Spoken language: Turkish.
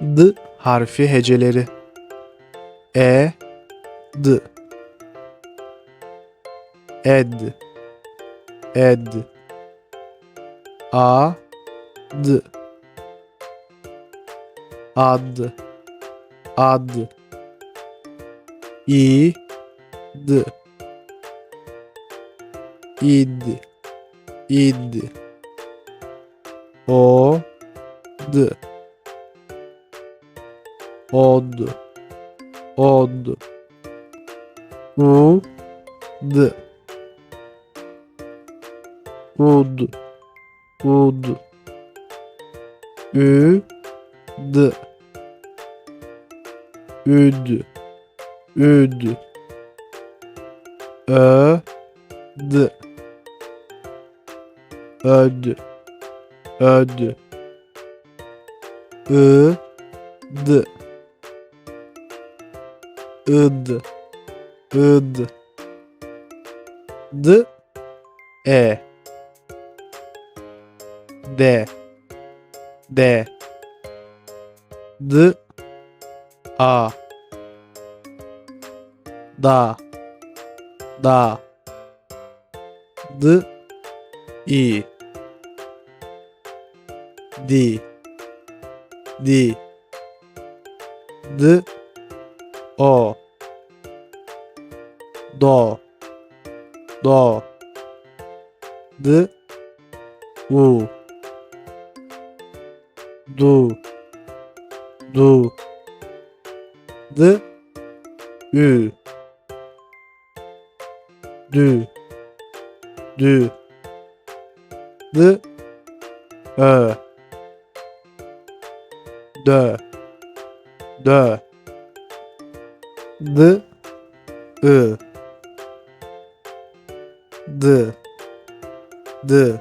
D harfi heceleri. E D. Ed. Ed. A D. Ad. Ad. İ D. İd. İd. O D Od. Od. U. D. Ud. Ud. Ü. D. Üd Üd Ö. D. Öd. Öd. I D id id d e d d d a da da d i di di d o. Do. Do. D. U. Du. Du. D. Ü. Dü. Dü. D. Ö. Dö. Dö D I. D D